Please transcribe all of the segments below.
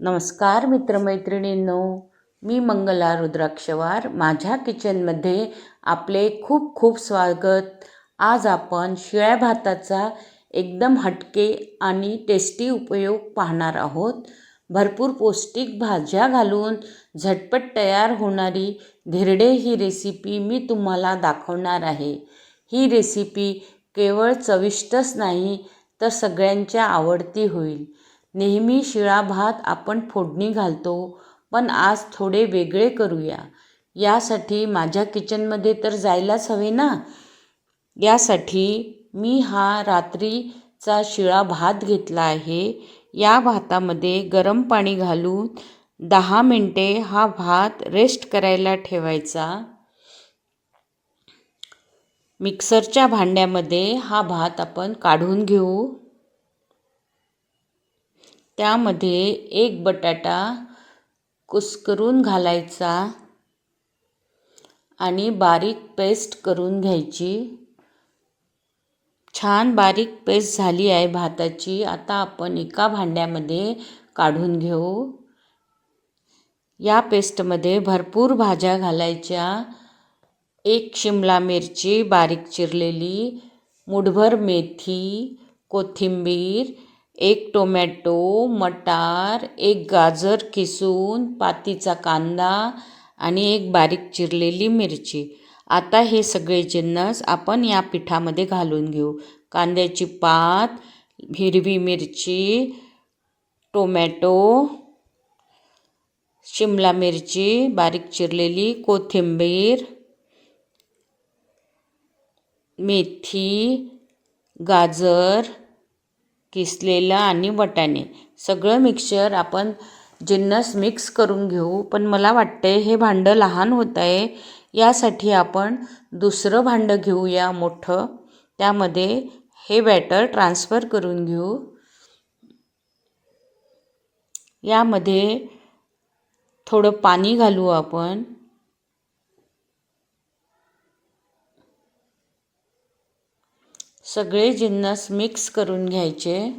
नमस्कार मित्रमैत्रिणींनो. मी मंगला रुद्राक्षवार. माझ्या किचनमध्ये आपले खूप खूप स्वागत. आज आपण शिळ्या भाताचा एकदम हटके आणि टेस्टी उपयोग पाहणार आहोत. भरपूर पौष्टिक भाज्या घालून झटपट तयार होणारी धिरडे ही रेसिपी मी तुम्हाला दाखवणार आहे. ही रेसिपी केवळ चविष्टच नाही तर सगळ्यांच्या आवडती होईल. नेहमी शिळा भात आपण फोडणी घालतो पण आज थोडे वेगळे करूया. यासाठी माझ्या किचनमध्ये तर जायलाच हवे ना? यासाठी मी हा रात्रीचा शिळा भात घेतला आहे. या भातामध्ये गरम पाणी घालून दहा मिनटे हा भात रेस्ट करायला ठेवायचा. मिक्सरच्या भांड्यामध्ये हा भात आपण काढून घेऊ. त्यामध्ये एक बटाटा कुस्करून घालायचा आणि बारीक पेस्ट करून घ्यायची. छान बारीक पेस्ट झाली आहे भाताची. आता आपण एका भांड्यामध्ये काढून घेऊ. या पेस्टमध्ये भरपूर भाज्या घालायच्या. एक शिमला मिरची बारीक चिरलेली मुठभर मेथी कोथिंबीर एक टोमॅटो मटार एक गाजर किसून पातीचा कांदा आणि एक बारीक चिरलेली मिरची. आता हे सगळे जिन्नस आपण या पिठामध्ये घालून घेऊ. कांद्याची पात हिरवी मिरची टोमॅटो शिमला मिरची बारीक चिरलेली कोथिंबीर मेथी गाजर किसलेलं आणि वटाणे. सगळं मिक्सचर आपण जिन्नस मिक्स करून घेऊ. पण मला वाटते हे भांडं लहान होत आहे यासाठी आपण दुसरं भांडं घेऊया मोठं. त्यामध्ये हे बॅटर ट्रान्सफर करून घेऊ. यामध्ये थोडं पाणी घालू आपण. सगळे जिन्नस मिक्स करून घ्यायचे.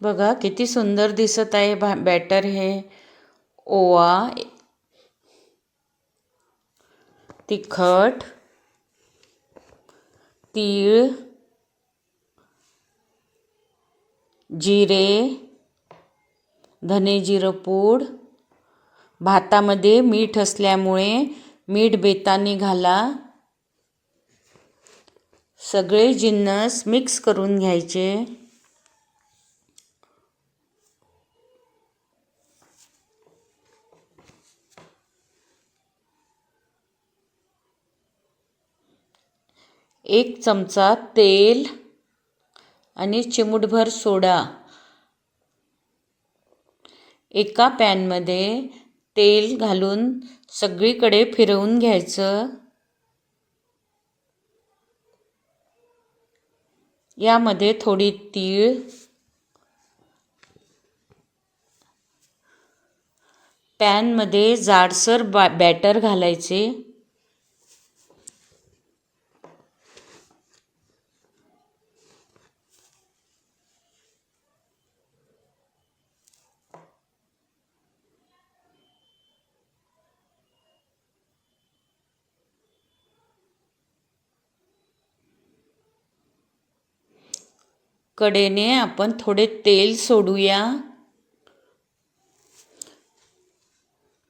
बघा, किती सुंदर दिसत आहे भा बॅटर हे. ओवा, तिखट, तीळ, जिरे धने जिरं पूड. भातामध्ये मीठ असल्यामुळे मीठ बेताने घाला. सगळे जिन्नस मिक्स करून घ्यायचे. एक चमचा तेल आणि चिमूटभर सोडा. एका पॅनमध्ये तेल घालून सगळीकडे फिरवून घ्यायचं. यामध्ये थोडी तीळ पॅनमध्ये जाडसर बा बॅटर घालायचे. कडेने आपण थोडे तेल सोडूया.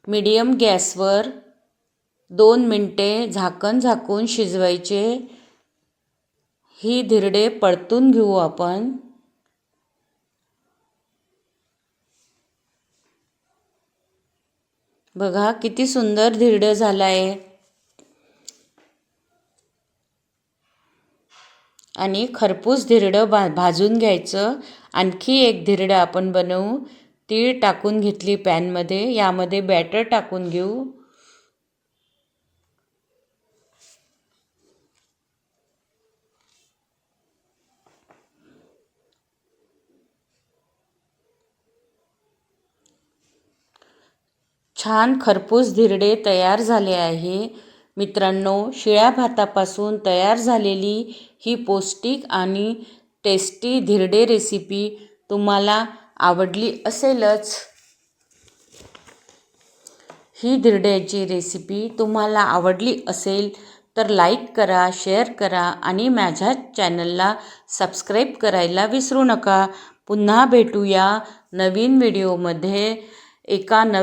मीडियम गॅसवर दोन मिनटे झाकण झाकून शिजवायचे. ही धिरडे परतून घेऊ आपण. बघा किती सुंदर धिरडं झालं आहे आणि खरपूस धिरडं भा भाजून घ्यायचं. आणखी एक धिरडं आपण बनवू. ती टाकून घेतली पॅनमध्ये. यामध्ये बॅटर टाकून घेऊ. छान खरपूस धिरडे तयार झाले आहे. मित्रांनो शिळ्या भातापासून तयार झालेली ही पौष्टिक आणि टेस्टी धिरडे रेसिपी तुम्हाला आवडली असेलच. ही धिरड्याची रेसिपी तुम्हाला आवडली असेल तर लाईक करा शेअर करा आणि माझ्या चॅनलला सबस्क्राईब करायला विसरू नका. पुन्हा भेटूया नवीन व्हिडिओमध्ये एका नव्या